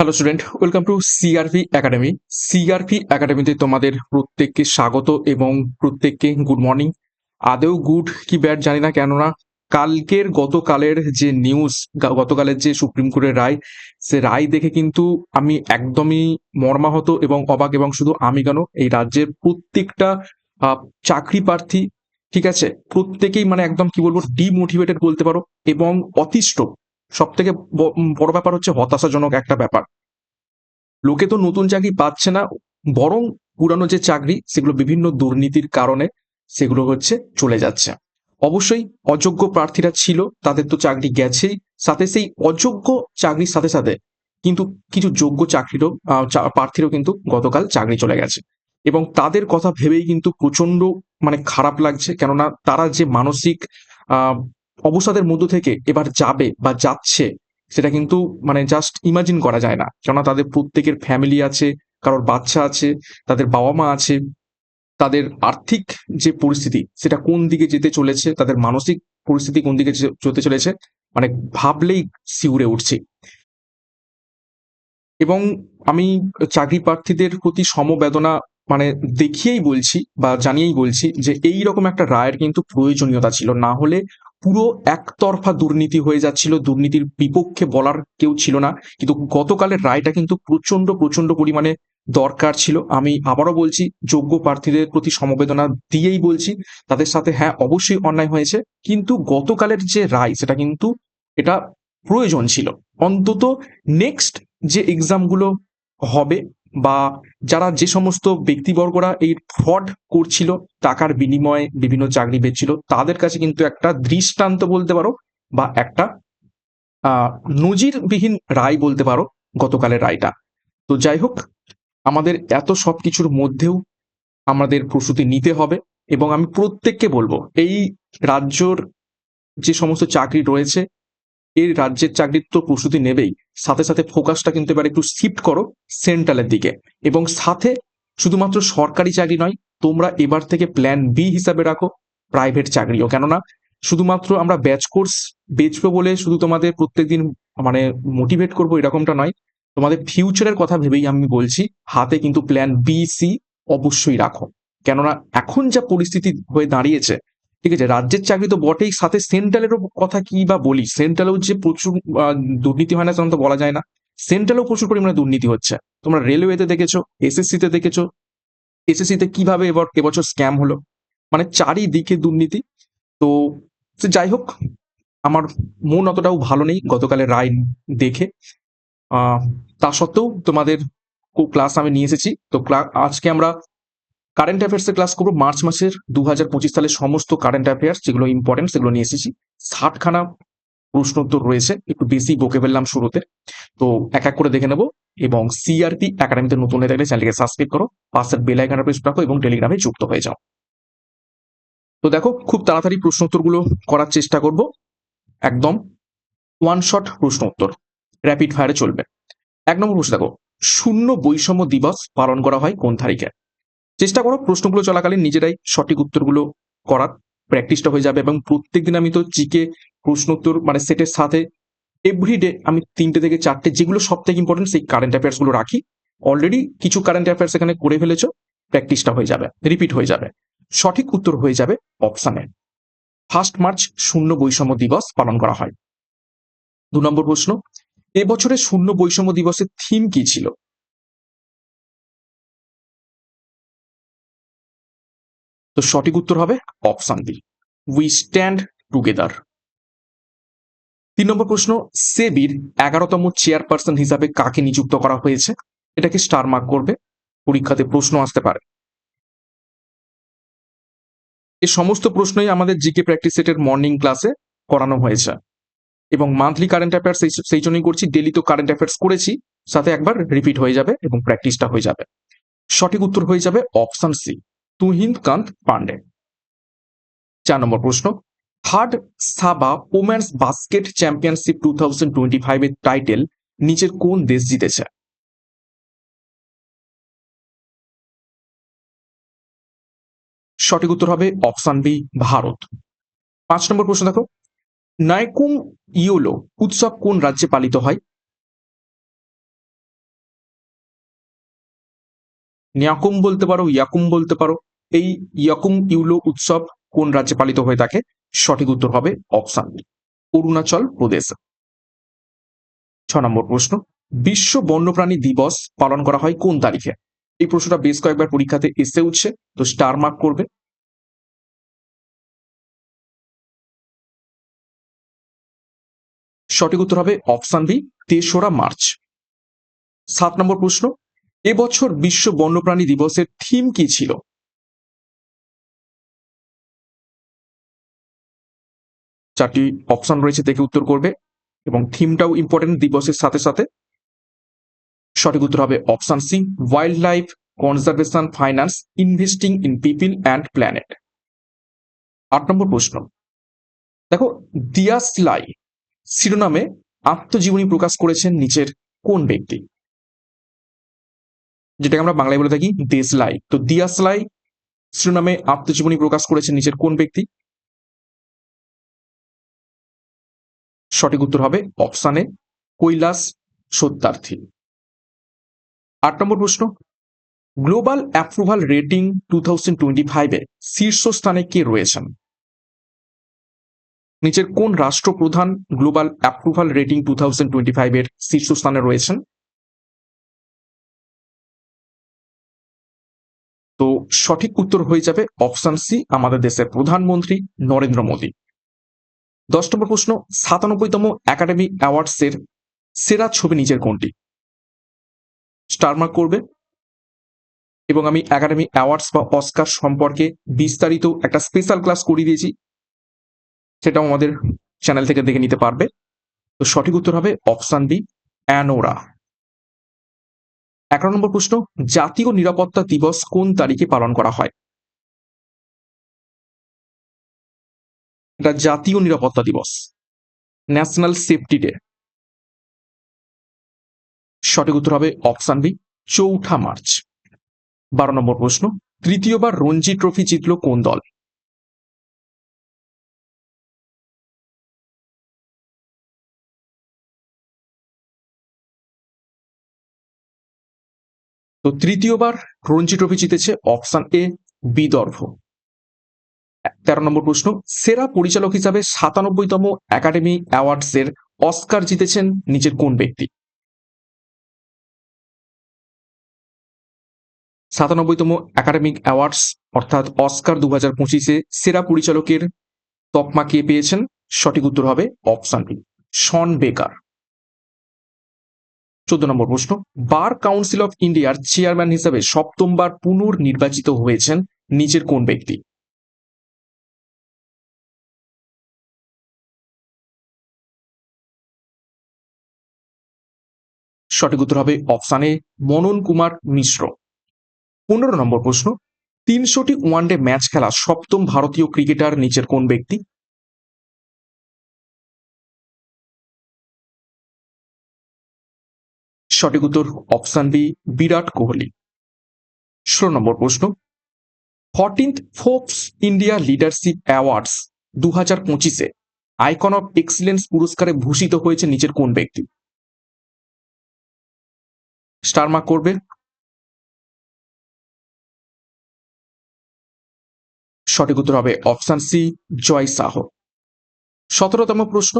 Hello student welcome to CRP academy CRP একাডেমিতে তোমাদের প্রত্যেককে স্বাগত এবং প্রত্যেককে গুড মর্নিং আদেও গুড কি ব্যাড জানি না, কেননা কালকের গতকালের যে নিউজ গতকালের যে সুপ্রিম কোর্টের রায়, সে রায় দেখে কিন্তু আমি একদমই মর্মাহত এবং অবাক এবং শুধু আমি কেন? এই রাজ্যের প্রত্যেকটা চাকরি প্রার্থী, ঠিক আছে? প্রত্যেকেই মানে একদম কি বলব ডিমোটিভেটেড বলতে পারো এবং অতিষ্ঠ। সব থেকে বড় ব্যাপার হচ্ছে হতাশাজনক একটা ব্যাপার। লোকে তো নতুন চাকরি পাচ্ছে না, বরং পুরানো যে চাকরি, সেগুলো বিভিন্ন দুর্নীতির কারণে সেগুলো হচ্ছে চলে যাচ্ছে। অবশ্যই অযোগ্য প্রার্থীরা ছিল, তাদের তো চাকরি গেছেই, সাথে সেই অযোগ্য চাকরির সাথে সাথে কিন্তু কিছু যোগ্য চাকরিরও প্রার্থীরও কিন্তু গতকাল চাকরি চলে গেছে। এবং তাদের কথা ভেবেই কিন্তু প্রচণ্ড মানে খারাপ লাগছে, কেননা তারা যে মানসিক অবসাদের মধ্য থেকে এবার যাবে বা যাচ্ছে, সেটা কিন্তু মানে জাস্ট ইমাজিন করা যায় না। কেননা তাদের প্রত্যেকের ফ্যামিলি আছে, কারোর বাচ্চা আছে, তাদের বাবা মা আছে, তাদের আর্থিক যে পরিস্থিতি, সেটা কোন দিকে যেতে চলেছে, তাদের মানসিক পরিস্থিতি কোন দিকে যেতে চলেছে মানে ভাবলেই শিউরে উঠছে। এবং আমি চাকরি প্রার্থীদের প্রতি সমবেদনা মানে দেখিয়েই বলছি বা জানিয়েই বলছি যে এই রকম একটা রায়ের কিন্তু প্রয়োজনীয়তা ছিল। না হলে পুরো একতরফা দুর্নীতি হয়ে যাচ্ছিল। দুর্নীতির বিপক্ষে বলার কেউ ছিল না। কিন্তু গতকালের রায়টা কিন্তু প্রচণ্ড প্রচণ্ড পরিমাণে দরকার ছিল। আমি আবারও বলছি, যোগ্য প্রার্থীদের প্রতি সমবেদনা দিয়েই বলছি। তাদের সাথে হ্যাঁ অবশ্যই অন্যায় হয়েছে। কিন্তু গতকালের যে রায়, সেটা কিন্তু এটা প্রয়োজন ছিল। অন্তত নেক্সট যে এক্সামগুলো হবে বা যারা যে সমস্ত ব্যক্তিবর্গরা এই ফ্রড করছিল, টাকার বিনিময়ে বিভিন্ন চাকরি পেয়েছিল, তাদের কাছে কিন্তু একটা দৃষ্টান্ত বলতে পারো বা একটা নজিরবিহীন রায় বলতে পারো গতকালের রায়টা। তো যাই হোক, আমাদের এত সব কিছুর মধ্যেও আমাদের প্রস্তুতি নিতে হবে এবং আমি প্রত্যেককে বলব, এই রাজ্যর যে সমস্ত চাকরি রয়েছে এই রাজ্যের চাকরির তো প্রস্তুতি নেবেই। সাথে সাথে ফোকাসটা কিন্তু এবার একটু শিফট করো সেন্ট্রালের দিকে। এবং সাথে শুধুমাত্র সরকারি চাকরি নয়, তোমরা এবার থেকে প্ল্যান বি হিসাবে রাখো প্রাইভেট চাকরিও। কেননা শুধুমাত্র আমরা ব্যাচ কোর্স বেচবো বলে শুধু তোমাদের প্রত্যেকদিন মানে মোটিভেট করব এরকমটা নয়, তোমাদের ফিউচারের কথা ভেবেই আমি বলছি, হাতে কিন্তু প্ল্যান বি সি অবশ্যই রাখো। কেননা এখন যা পরিস্থিতি হয়ে দাঁড়িয়েছে ঠিক আছে, রাজ্যের চাকরি তো বটেই, সাথে সেন্ট্রালেরও কথা কি বা বলি? সেন্ট্রালেও যে প্রচুর দুর্নীতি হয় না সেরকম তো বলা যায় না। সেন্ট্রালেও প্রচুর পরিমাণে দুর্নীতি হচ্ছে। তোমরা রেলওয়েতে দেখেছ, এসএসসিতে দেখেছ, এসএসসিতে কীভাবে এবার এবছর স্ক্যাম হলো? মানে চারিদিকে দুর্নীতি। তো যাই হোক, আমার মন অতটাও ভালো নেই গতকালের রায় দেখে। তা সত্ত্বেও তোমাদের ক্লাস আমি নিয়ে এসেছি। তো আজকে আমরা কারেন্ট অ্যাফেয়ার্স এর ক্লাস করব মার্চ মাসের দু হাজার পঁচিশ সালের সমস্ত কারেন্ট অ্যাফেয়ার্স যেগুলো ইম্পর্টেন্ট সেগুলো নিয়ে এসেছি। ষাটখানা প্রশ্ন উত্তর রয়েছে, একটু বেশি বকে ফেললাম শুরুতে। তো এক এক করে দেখে নেব এবং সিআরপি একাডেমিতে নতুন হয়ে থাকলে চ্যানেলকে সাবস্ক্রাইব করো, পাশের বেল আইকনটা প্রেস রাখো এবং টেলিগ্রামে যুক্ত হয়ে যাও। তো দেখো, খুব তাড়াতাড়ি প্রশ্ন উত্তরগুলো করার চেষ্টা করব। একদম ওয়ান শট প্রশ্ন উত্তর র্যাপিড ফায়ারে চলবে। এক নম্বর প্রশ্ন দেখো, শূন্য বৈষম্য দিবস পালন করা হয় কোন তারিখে? চেষ্টা করো প্রশ্নগুলো চলাকালীন নিজেরাই সঠিক উত্তরগুলো করার। প্র্যাকটিসটা হয়ে যাবে এবং প্রত্যেকদিন আমি তো জিকে প্রশ্ন উত্তর মানে সেটের সাথে এভরিডে আমি তিনটে থেকে চারটে যেগুলো সব থেকে ইম্পর্টেন্ট সেই কারেন্ট অ্যাফেয়ার্সগুলো রাখি। অলরেডি কিছু কারেন্ট অ্যাফেয়ার্স এখানে করে ফেলেছো প্র্যাকটিসটা হয়ে যাবে রিপিট হয়ে যাবে। সঠিক উত্তর হয়ে যাবে অপশানে ফার্স্ট মার্চ শূন্য বৈষম্য দিবস পালন করা হয়। দু নম্বর প্রশ্ন, এবছরের শূন্য বৈষম্য দিবসের থিম কি ছিল? তো সঠিক উত্তর হবে option B. We stand together তিন নম্বর প্রশ্ন, সেবির এগারোতম চেয়ারপারসন হিসাবে কাকে নিযুক্ত করা হয়েছে? এটাকে স্টার মার্ক করবে, পরীক্ষাতে প্রশ্ন আসতে পারে। এই সমস্ত প্রশ্নই আমাদের জিকে প্র্যাকটিস সেটের মর্নিং ক্লাসে করানো হয়েছে। এবং মান্থলি কারেন্ট অ্যাফেয়ার্স সেই জন্যই করছি ডেলি তো কারেন্ট অ্যাফেয়ার্স করেছি, সাথে একবার রিপিট হয়ে যাবে এবং প্র্যাকটিসটা হয়ে যাবে। সঠিক উত্তর হয়ে যাবে অপশন সি তুহিন কান্ত পান্ডে। চার নম্বর প্রশ্ন। Third SABA women's basket championship two thousand twenty five এর টাইটেল নিচের কোন দেশ জিতেছে? সঠিক উত্তর হবে অপশন বি, ভারত। পাঁচ নম্বর প্রশ্ন দেখো। নাইকুম ইয়োলো উৎসব কোন রাজ্যে পালিত হয়? নিয়াকুম বলতে পারো, ইয়াকুম বলতে পারো, এই ইয়াকুম ইউলো উৎসব কোন রাজ্যে পালিত হয়ে থাকে? সঠিক উত্তর হবে অপশান অরুণাচল প্রদেশ। ছ নম্বর প্রশ্ন, বিশ্ব বন্যপ্রাণী দিবস পালন করা হয় কোন তারিখে? এই প্রশ্নটা বেশ কয়েকবার পরীক্ষাতে এসে উঠছে, তো স্টার মার্ক করবে। সঠিক উত্তর হবে অপশান বি, তেসরা মার্চ। সাত নম্বর প্রশ্ন এবছর বিশ্ব বন্যপ্রাণী দিবসের থিম কি ছিল? চারটি অপশন রয়েছে দেখে উত্তর করবে এবং থিমটাও ইম্পর্টেন্ট দিবসের সাথে সাথে। সঠিক উত্তর হবে option C wild life conservation finance investing in people and planet আট নম্বর প্রশ্ন। দেখো দিয়াস দিয়াসলাই শিরোনামে আত্মজীবনী প্রকাশ করেছেন নিচের কোন ব্যক্তি? যেটাকে আমরা বাংলায় বলে থাকি দেশলাই তো দিয়াসলাই শিরোনামে আত্মজীবনী প্রকাশ করেছেন নিচের কোন ব্যক্তি? সঠিক উত্তর হবে অপশানে কৈলাস সত্যার্থী। আট নম্বর প্রশ্ন global approval rating two thousand twenty ফাইভে শীর্ষস্থানে কে রয়েছেন? নিচের কোন রাষ্ট্রপ্রধান global approval rating two thousand twenty ফাইভের শীর্ষস্থানে রয়েছেন? তো সঠিক উত্তর হয়ে যাবে অপশন সি, আমাদের দেশের প্রধানমন্ত্রী নরেন্দ্র মোদী। দশ নম্বর প্রশ্ন, সাতানব্বইতম একাডেমি অ্যাওয়ার্ডসের সেরা ছবি নিচের কোনটি? স্টারমার্ক করবে। এবং আমি একাডেমি অ্যাওয়ার্ডস বা অস্কার সম্পর্কে বিস্তারিত একটা স্পেশাল ক্লাস করিয়ে দিয়েছি। সেটাও আমাদের চ্যানেল থেকে দেখে নিতে পারবে। তো সঠিক উত্তর হবে অপশান বি, অ্যানোরা। এগারো নম্বর প্রশ্ন, জাতীয় নিরাপত্তা দিবস কোন তারিখে পালন করা হয়? এটা জাতীয় নিরাপত্তা দিবস। ন্যাশনাল সেফটি ডে সঠিক উত্তর হবে অপশান বি, চৌঠা মার্চ। বারো নম্বর প্রশ্ন, তৃতীয়বার রঞ্জি ট্রফি জিতল কোন দল? তো তৃতীয়বার রঞ্জি ট্রফি জিতেছে অপশান এ বিদর্ভ। তেরো নম্বর প্রশ্ন, সেরা পরিচালক হিসাবে সাতানব্বইতম একাডেমি অ্যাওয়ার্ডস এর অস্কার জিতেছেন নিজের কোন ব্যক্তি? সাতানব্বইতম একাডেমিক অ্যাওয়ার্ডস, অর্থাৎ অস্কার দু হাজার পঁচিশে সেরা পরিচালকের তকমা কে পেয়েছেন? সঠিক উত্তর হবে অপশান বি, শন বেকার। চোদ্দ নম্বর প্রশ্ন, বার কাউন্সিল অফ ইন্ডিয়ার চেয়ারম্যান হিসাবে সপ্তমবার পুনর্নির্বাচিত হয়েছেন নিচের কোন ব্যক্তি? সঠিক উত্তর হবে অপশানে মনন কুমার মিশ্র। পনেরো নম্বর প্রশ্ন, তিনশোটি ওয়ানডে ম্যাচ খেলা সপ্তম ভারতীয় ক্রিকেটার নিচের কোন ব্যক্তি? সঠিক উত্তর অপশান বি বিরাট কোহলি। ষোলো নম্বর প্রশ্ন। Fourteenth Forbes India leadership awards দু হাজার পঁচিশে আইকন অফ এক্সিলেন্স পুরস্কারে ভূষিত হয়েছে নিচের কোন ব্যক্তি? স্টার মার্ক করবে। সঠিক উত্তর হবে অপশান সি জয় সাহ। সতেরোতম প্রশ্ন।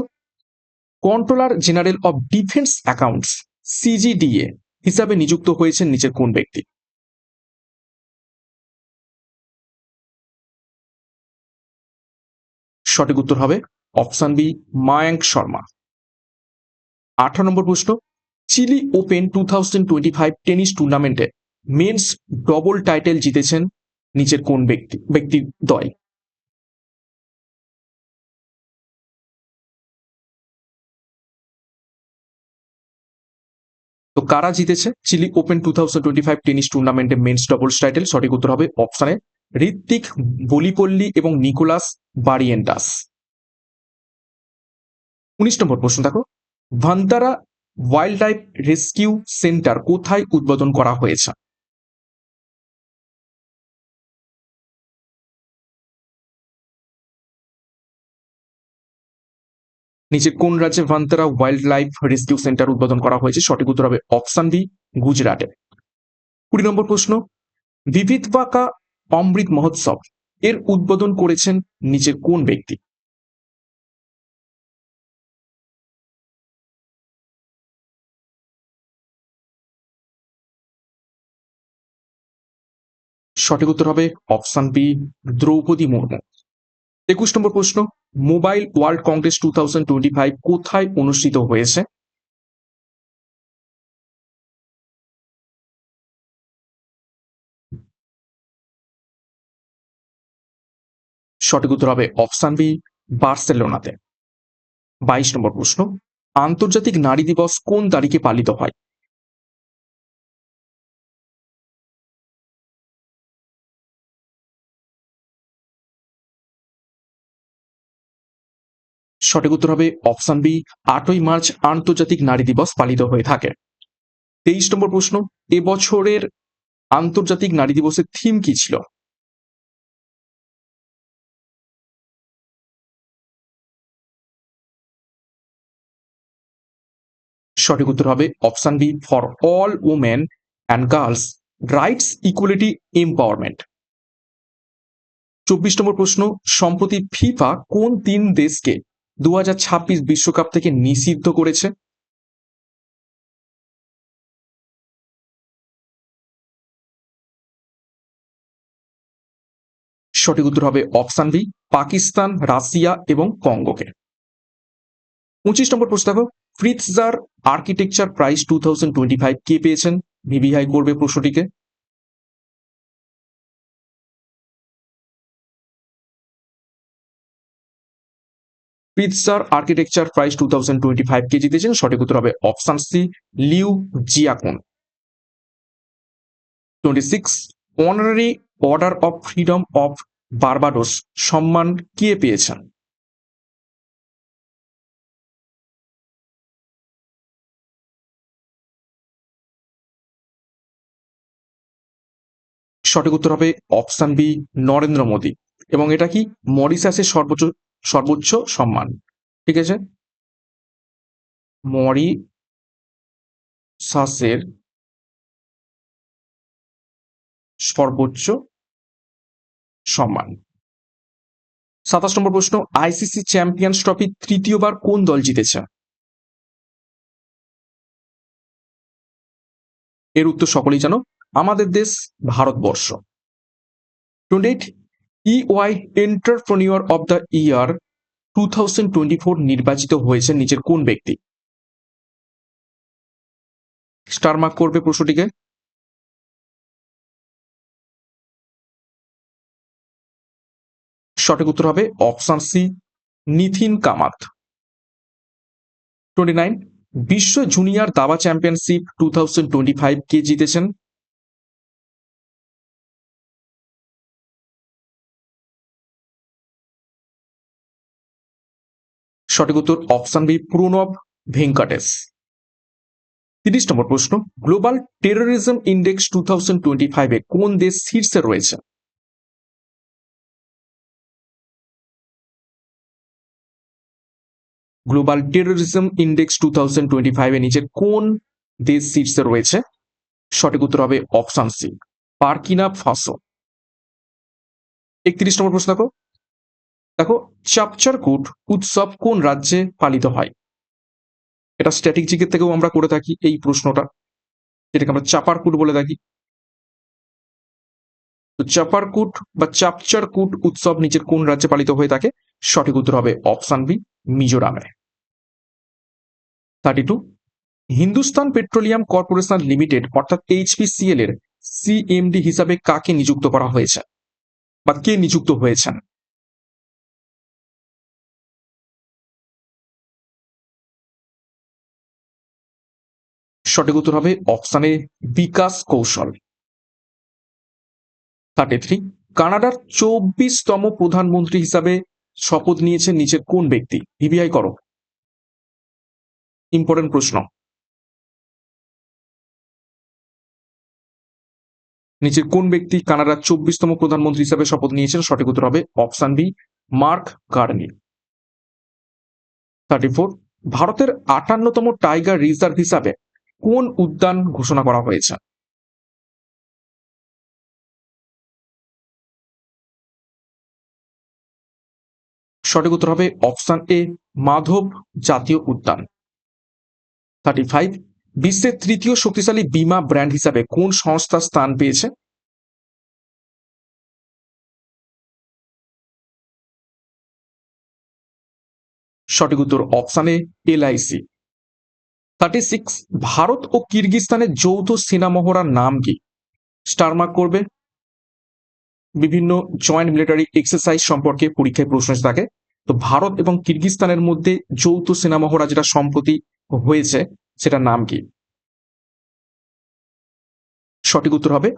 Controller general of defence accounts CGDA হিসাবে নিযুক্ত হয়েছেন নিচের কোন ব্যক্তি? সঠিক উত্তর হবে অপশান বি মায়াঙ্ক শর্মা। আঠারো নম্বর প্রশ্ন, Chile open two thousand twenty five tennis টুর্নামেন্টে মেন্স ডবল টাইটেল জিতেছেন নিচের কোন ব্যক্তি ব্যক্তি দ্বয় তো কারা জিতেছে? Chile open two thousand twenty five tennis টুর্নামেন্টে মেন্স ডবলস টাইটেল সঠিক উত্তর হবে অপশানে ঋত্বিক বলিপল্লি এবং নিকোলাস বারিয়েন্ডাস উনিশ নম্বর প্রশ্ন দেখো। Vantara wild life rescue centre কোথায় উদ্বোধন করা হয়েছে? নিচে কোন রাজ্যে Vantara wild life rescue centre উদ্বোধন করা হয়েছে? সঠিক উত্তর হবে অপশন বি গুজরাটে। কুড়ি নম্বর প্রশ্ন, বিবিধবাকা অমৃত মহোৎসব, এর উদ্বোধন করেছেন নিচের কোন ব্যক্তি? সঠিক উত্তর হবে অপশন বি দ্রৌপদী মুর্মু। একুশ নম্বর প্রশ্ন, mobile world congress two thousand twenty five কোথায় অনুষ্ঠিত হয়েছে? সঠিক উত্তর হবে অপশন বি, বার্সেলোনাতে। বাইশ নম্বর প্রশ্ন, আন্তর্জাতিক নারী দিবস কোন তারিখে পালিত হয়? সঠিক উত্তর হবে অপশন বি, আটই মার্চ আন্তর্জাতিক নারী দিবস পালিত হয়ে থাকে। তেইশ নম্বর প্রশ্ন এবছরের আন্তর্জাতিক নারী দিবসের থিম কি ছিল? সঠিক উত্তর হবে option B, for all women and girls, rights equality empowerment. চব্বিশ নম্বর প্রশ্ন, সম্প্রতি ফিফা কোন তিন দেশকে দু বিশ্বকাপ থেকে নিষিদ্ধ করেছে। সঠিক উত্তর হবে অপশন বি, পাকিস্তান, রাশিয়া এবং কঙ্গোকে। পঁচিশ নম্বর প্রশ্ন দেখো Pritzker architecture prize two thousand twenty five কে পেয়েছেন? ভিভিআই করবে প্রশ্নটিকে। Pritzker architecture prize two thousand twenty five কে জিতেছেন। সঠিক উত্তর হবে option C Liu Jiakun. Twenty six honorary order of freedom of Barbados সম্মান কে পেয়েছেন? সঠিক উত্তর হবে অপশন বি নরেন্দ্র মোদী। এবং এটা কি মরিসাসের সর্বোচ্চ সর্বোচ্চ সম্মান, ঠিক আছে? মরি সাসের সর্বোচ্চ সম্মান। সাতাশ নম্বর প্রশ্ন আইসিসি চ্যাম্পিয়ন্স ট্রফি তৃতীয়বার কোন দল জিতেছে? এর উত্তর সকলেই জানো, আমাদের দেশ Bharatvarsha. Twenty EY entrepreneur of the year two thousand নির্বাচিত হয়েছে নিজের কোন ব্যক্তি? স্টার মার্ক করবে প্রশ্নটিকে। সঠিক উত্তর হবে option C Nithin Kamath. Twenty nine বিশ্ব জুনিয়র দাবা championship two thousand twenty five কে জিতেছেন? সঠিক উত্তর অপশন বি প্রণব ভেঙ্কটেশ। তিরিশ নম্বর প্রশ্ন, global terrorism index two thousand twenty ফাইভে কোন দেশ শীর্ষে রয়েছে? Global terrorism index two thousand twenty ফাইভে নিচের কোন দেশ শীর্ষে রয়েছে? সঠিক উত্তর হবে অপশন সি, পার্কিনা ফাসো। একত্রিশ নম্বর প্রশ্ন দেখো দেখো চাপচারকুট উৎসব কোন রাজ্যে পালিত হয়? এটা স্ট্যাটিক জিকের থেকেও আমরা করে থাকি এই প্রশ্নটা, যেটাকে আমরা চাপারকুট বলে থাকি। তো চাপারকুট বা চাপচারকুট উৎসব নিচের কোন রাজ্যে পালিত হয়ে থাকে? সঠিক উত্তর হবে option B মিজোরামে। Thirty two Hindustan petroleum corporation limited, অর্থাৎ এইচপিসিএল এর সিএমডি হিসাবে কাকে নিযুক্ত করা হয়েছে? বা কে নিযুক্ত হয়েছেন? সঠিক উত্তর হবে অপশানে বিকাশ কৌশল। থার্টি থ্রি কানাডার চব্বিশতম প্রধানমন্ত্রী হিসাবে শপথ নিয়েছেন নিচের কোন ব্যক্তি? ভিভিআই করো। ইম্পর্টেন্ট প্রশ্ন। নিচের কোন ব্যক্তি কানাডার চব্বিশতম প্রধানমন্ত্রী হিসাবে শপথ নিয়েছেন? সঠিক উত্তর হবে option B, Mark Carney. Thirty four ভারতের আটান্নতম টাইগার রিজার্ভ হিসাবে কোন উদ্যান ঘোষণা করা হয়েছে? সঠিক উত্তর হবে অপশন এ, মাধব জাতীয় উদ্যান। থার্টি ফাইভ বিশ্বের তৃতীয় শক্তিশালী বিমা ব্র্যান্ড হিসাবে কোন সংস্থা স্থান পেয়েছে? সঠিক উত্তর অপশানে এলআইসি থার্টি সিক্স ভারত ও কিরগিস্তানের যৌথ সেনা মহড়ার নাম কি? স্টারমার্ক করবে। বিভিন্ন জয়েন্ট মিলিটারি এক্সারসাইজ সম্পর্কে পরীক্ষায় প্রশ্ন থাকে। তো ভারত এবং কিরগিস্তানের মধ্যে যৌথ সেনা মহড়া যেটা সম্প্রতি হয়েছে, সেটার নাম কি? সঠিক উত্তর হবে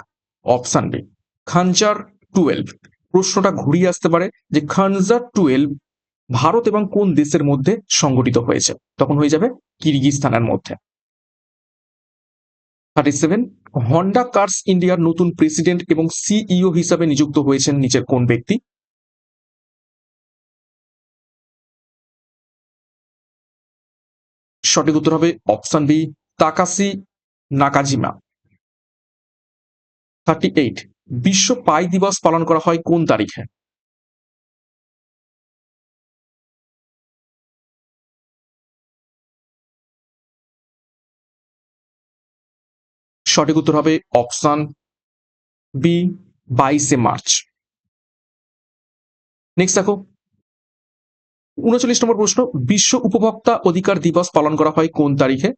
অপশান বি খানজার টুয়েলভ প্রশ্নটা ঘুরিয়ে আসতে পারে যে খানজার টুয়েলভ ভারত এবং কোন দেশের মধ্যে সংগঠিত হয়েছে? তখন হয়ে যাবে কিরগিস্তানের মধ্যে। থার্টি সেভেন হন্ডা কার্স ইন্ডিয়ার নতুন প্রেসিডেন্ট এবং সিইও হিসাবে নিযুক্ত হয়েছেন নিচের কোন ব্যক্তি? সঠিক উত্তর হবে option B Takashi Nakajima thirty eight বিশ্ব পাই দিবস পালন করা হয় কোন তারিখে? সঠিক উত্তর হবে অপশন বি, বাইশে মার্চ। নেক্সট দেখো। উনচল্লিশ নম্বর প্রশ্ন, বিশ্ব উপভোক্তা অধিকার দিবস পালন করা হয় কোন তারিখে?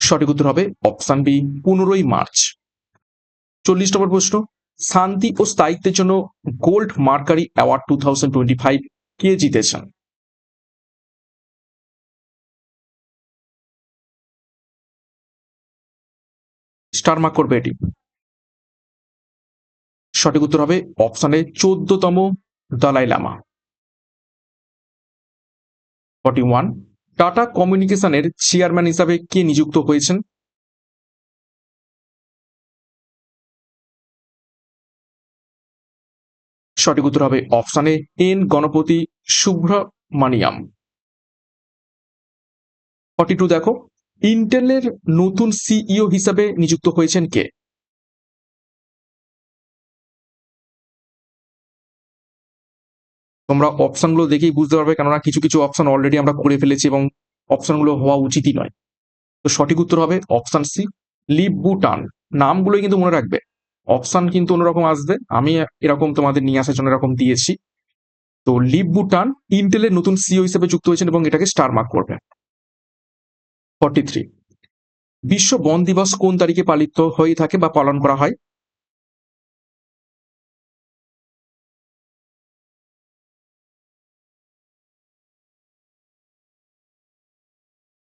সঠিক উত্তর হবে অপশন বি, পনেরোই মার্চ। চল্লিশ নম্বর প্রশ্ন, শান্তি ও স্থায়িত্বের জন্য gold mercury award two thousand twenty five কে জিতেছেন? স্টার মার্ক করবে এটি। সঠিক উত্তর হবে অপশানে চোদ্দতম দালাই লামা। ফর্টি ওয়ান, টাটা কমিউনিকেশনের চেয়ারম্যান হিসাবে কে নিযুক্ত হয়েছেন? সঠিক উত্তর হবে অপশানে N Ganapathy Subramaniam forty two দেখো। ইন্টেলের নতুন সিইও হিসাবে নিযুক্ত হয়েছেন কে? তোমরা অপশনগুলো দেখেই বুঝতে পারবে, কেননা কিছু কিছু অপশন অলরেডি আমরা করে ফেলেছি এবং অপশনগুলো হওয়া উচিতই নয়। তো সঠিক উত্তর হবে অপশন সি, লিভ বুটান নামগুলোই কিন্তু মনে রাখবে। অপশন কিন্তু অন্যরকম আসবে। আমি এরকম তোমাদের নিয়ে আসার জন্য এরকম দিয়েছি। তো লিভ বুটান ইন্টেলের নতুন সিও হিসেবে যুক্ত হয়েছেন এবং এটাকে স্টার মার্ক করবে ফর্টি থ্রি বিশ্ব বন দিবস কোন তারিখে পালিত হয়ে থাকে বা পালন করা হয়?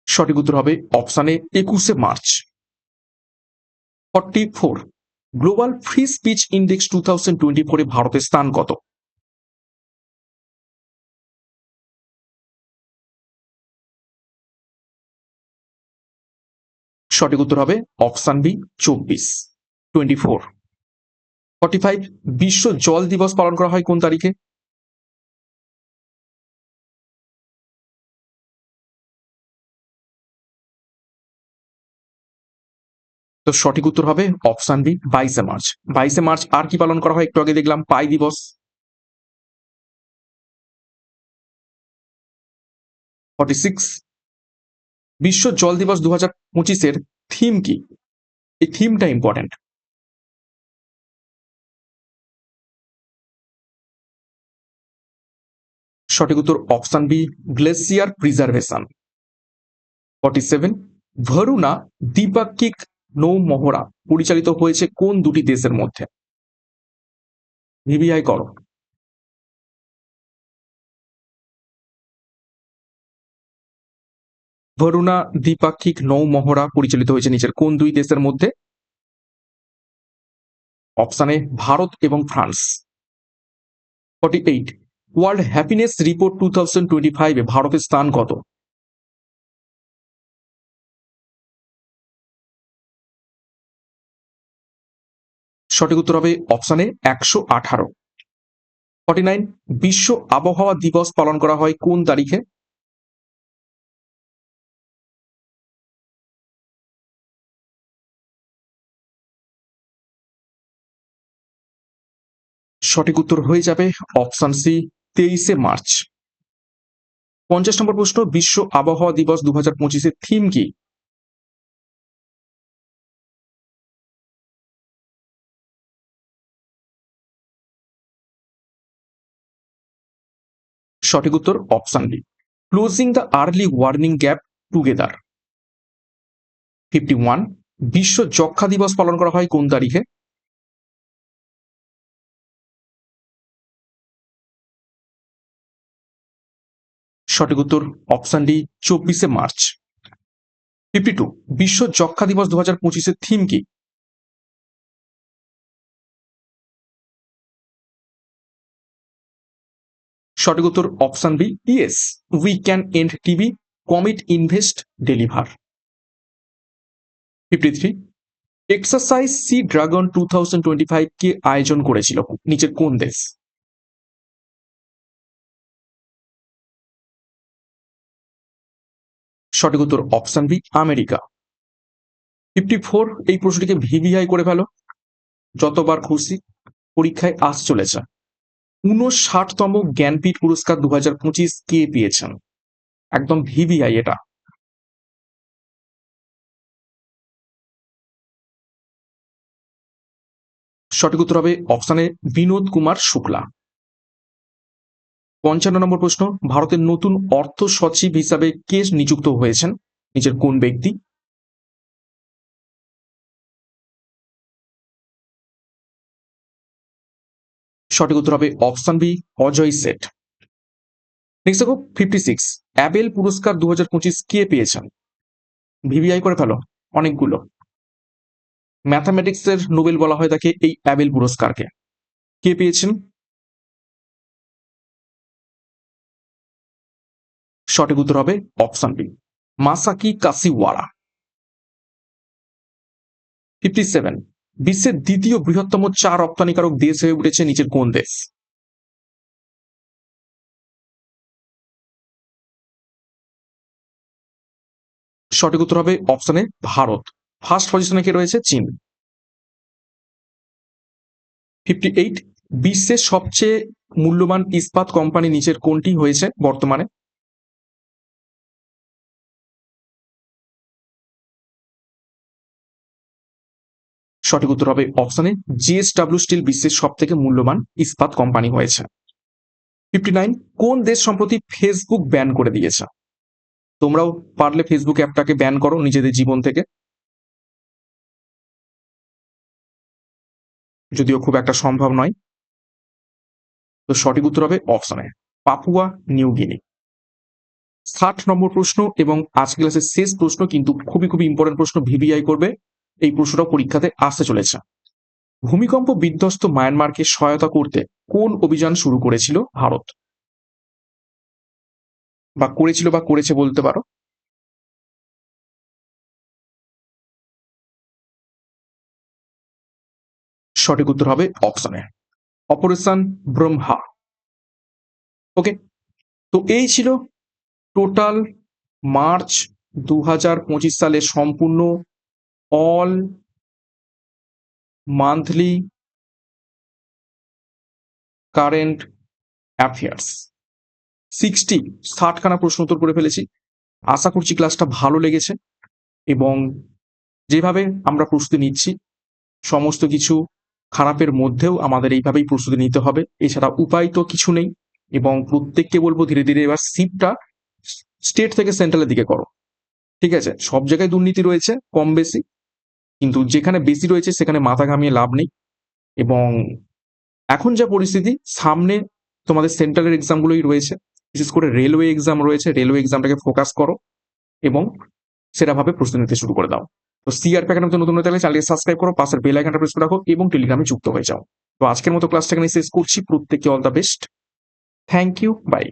সঠিক উত্তর হবে অপশানে একুশে March. Forty four global free speech index two thousand twenty ফোরে ভারতের স্থান কত সঠিক উত্তর হবে অপশান বি, চব্বিশ। টোয়েন্টি ফোর ফর্টি ফাইভ বিশ্ব জল দিবস পালন করা হয় কোন তারিখে? তো সঠিক উত্তর হবে অপশান বি, বাইশে মার্চ। বাইশে মার্চ আর কি পালন করা হয়? একটু আগে দেখলাম, পাই দিবস। ফর্টি সিক্স বিশ্ব জল দিবস দু হাজার পঁচিশের থিম কি? এই থিমটা ইম্পর্টেন্ট সঠিক উত্তর option B glacier preservation forty seven Varuna দ্বিপাক্ষিক নৌ মহড়া পরিচালিত হয়েছে কোন দুটি দেশের মধ্যে? ভিভিআই করো। ভরুনা দ্বিপাক্ষিক নৌ মহড়া পরিচালিত হয়েছে নিচের কোন দুই দেশের মধ্যে? অপশানে ভারত এবং France. Forty eight, world happiness report two thousand twenty ফাইভে ভারতের স্থান কত? সঠিক উত্তর হবে অপশানে একশো আঠারো। ফর্টি নাইন, বিশ্ব আবহাওয়া দিবস পালন করা হয় কোন তারিখে? সঠিক উত্তর হয়ে যাবে অপশন সি, তেইশে মার্চ। পঞ্চাশ নম্বর প্রশ্ন, বিশ্ব আবহাওয়া দিবস দু হাজার পঁচিশের থিম কি? সঠিক উত্তর option D. Closing the early warning gap together fifty one বিশ্ব যক্ষা দিবস পালন করা হয় কোন তারিখে? সঠিক উত্তর অপশন ডি চব্বিশে মার্চ। ফিফটি টু বিশ্ব যক্ষা দিবস দু হাজার পঁচিশের থিম কি? সঠিক উত্তর option B yes we can end TB commit invest deliver fifty three exercise sea dragon two thousand twenty five কে আয়োজন করেছিল, নিচের কোন দেশ? সঠিক উত্তর option B, America. Fifty four এই প্রশ্নটিকে ভিভিআই করে ফেলো। যতবার খুশি পরীক্ষায় আস চলেছে। উনষাটতম জ্ঞানপীঠ পুরস্কার দু হাজার পঁচিশ কে পেয়েছেন? একদম ভিভিআই এটা। সঠিক উত্তর হবে অপশানে বিনোদ কুমার শুক্লা। পঞ্চান্ন নম্বর প্রশ্ন, ভারতের নতুন অর্থ সচিব হিসাবে কে নিযুক্ত হয়েছেন? নিজের কোন ব্যক্তি? সঠিক উত্তর হবে option B, Ajay Seth next দেখো ফিফটি সিক্স অ্যাবেল পুরস্কার দু হাজার পঁচিশ কে পেয়েছেন? ভিভিআই করে ফেলো, অনেকগুলো। ম্যাথামেটিক্সের নোবেল বলা হয় তাকে এই অ্যাবেল পুরস্কারকে। কে পেয়েছেন? সঠিক উত্তর হবে option B Masaki Kashiwara fifty seven বিশ্বের দ্বিতীয় বৃহত্তম চা রপ্তানিকারক দেশ হয়ে উঠেছে নিচের কোন দেশ? সঠিক উত্তর হবে অপশনে ভারত। ফার্স্ট পজিশনে কে রয়েছে? চীন। ফিফটি এইট বিশ্বের সবচেয়ে মূল্যবান ইস্পাত কোম্পানি নিচের কোনটি হয়েছে বর্তমানে? সঠিক উত্তর হবে অপশনে জিএসডাব্লিউ স্টিল বিশ্বের সব থেকে মূল্যবান ইস্পাত কোম্পানি হয়েছে। ফিফটি নাইন কোন দেশ সম্প্রতি ফেসবুক ব্যান করে দিয়েছে? তোমরাও পারলে ফেসবুক অ্যাপটাকে ব্যান করো নিজেদের জীবন থেকে। যদিও খুব একটা সম্ভব নয়। তো সঠিক উত্তর হবে অপশনে পাপুয়া নিউ গিনি ষাট নম্বর প্রশ্ন এবং আজকে ক্লাসের শেষ প্রশ্ন কিন্তু খুবই খুবই ইম্পর্টেন্ট প্রশ্ন ভিভিআই করবে। এই প্রশ্নটা পরীক্ষাতে আসতে চলেছে। ভূমিকম্প বিধ্বস্ত মায়ানমারকে সহায়তা করতে কোন অভিযান শুরু করেছিল ভারত? বা করেছিল বা করেছে বলতে পারো। সঠিক উত্তর হবে অপশনে অপারেশন ব্রহ্মা। ওকে, তো এই ছিল টোটাল মার্চ দু হাজার পঁচিশ সালে সম্পূর্ণ all monthly current affairs sixty ষাটখানা প্রশ্ন উত্তর করে ফেলেছি। আশা করছি ক্লাসটা ভালো লেগেছে এবং যেভাবে আমরা প্রস্তুতি নিচ্ছি, সমস্ত কিছু খারাপের মধ্যেও আমাদের এইভাবেই প্রস্তুতি নিতে হবে। এছাড়া উপায় তো কিছু নেই এবং প্রত্যেককে বলব ধীরে ধীরে এবার সিটটা স্টেট থেকে সেন্ট্রালের দিকে করো। ঠিক আছে? সব জায়গায় দুর্নীতি রয়েছে, কম বেশি। কিন্তু যেখানে বেশি রয়েছে সেখানে মাথা ঘামিয়ে লাভ নেই। এবং এখন যা পরিস্থিতি, সামনে তোমাদের সেন্ট্রালের এক্সামগুলোই রয়েছে। বিশেষ করে রেলওয়ে এক্সাম রয়েছে রেলওয়ে এক্সামটাকে ফোকাস করো এবং সেটাভাবে প্রস্তুতি নিতে শুরু করে দাও। তো সিআর প্যাকেট নতুন হতে গেলে চ্যানেলকে সাবস্ক্রাইব করো, পাশের বেল আইকনটা প্রেস করে রাখো এবং টেলিগ্রামে যুক্ত হয়ে যাও। তো আজকের মতো ক্লাসটা এখানে শেষ করছি। প্রত্যেককে all the best thank you bye